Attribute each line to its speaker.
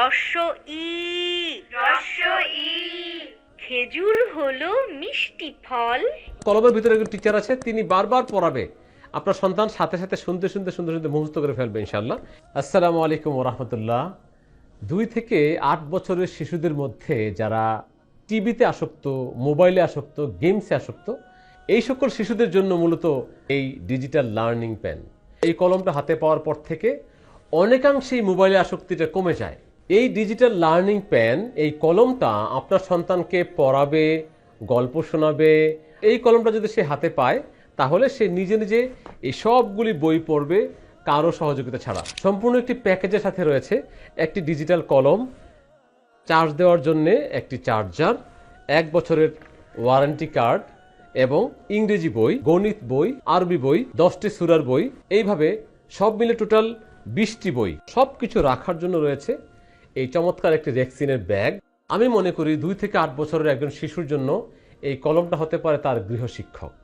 Speaker 1: রস্য ই।
Speaker 2: রস্য ই।
Speaker 1: খেজুর হলো মিষ্টি ফল।
Speaker 3: কলমের ভিতরে একজন টিচার আছে তিনি বারবার পড়াবে। আপনার সন্তান সাথে সাথে শুনতে শুনতে শুনতে শুনতে মুখস্থ করে ফেলবে ইনশাল্লাহ আসসালামু আলাইকুম রহমতুল্লাহ। দুই থেকে আট বছরের শিশুদের মধ্যে যারা টিভিতে আসক্ত মোবাইলে আসক্ত গেমসে আসক্ত এই সকল শিশুদের জন্য মূলত এই ডিজিটাল লার্নিং প্যান এই কলমটা হাতে পাওয়ার পর থেকে অনেকাংশেই মোবাইলে আসক্তিটা কমে যায়। এই ডিজিটাল লার্নিং প্যান এই কলমটা আপনার সন্তানকে পড়াবে, গল্প শোনাবে, এই কলমটা যদি সে হাতে পায়, তাহলে সে নিজে নিজে এই সবগুলি বই পড়বে কারও সহযোগিতা ছাড়া। সম্পূর্ণ একটি প্যাকেজের সাথে রয়েছে একটি ডিজিটাল কলম চার্জ দেওয়ার জন্য একটি চার্জার এক বছরের ওয়ারেন্টি কার্ড এবং ইংরেজি বই, গণিত বই, আরবি বই, দশটি সুরার বই, এইভাবে সব মিলে টোটাল বিশটি বই সব কিছু রাখার জন্য রয়েছে এই চমৎকার একটি রেক্সিনের ব্যাগ। আমি মনে করি দুই থেকে আট বছরের একজন শিশুর জন্য এই কলমটা হতে পারে তার গৃহশিক্ষক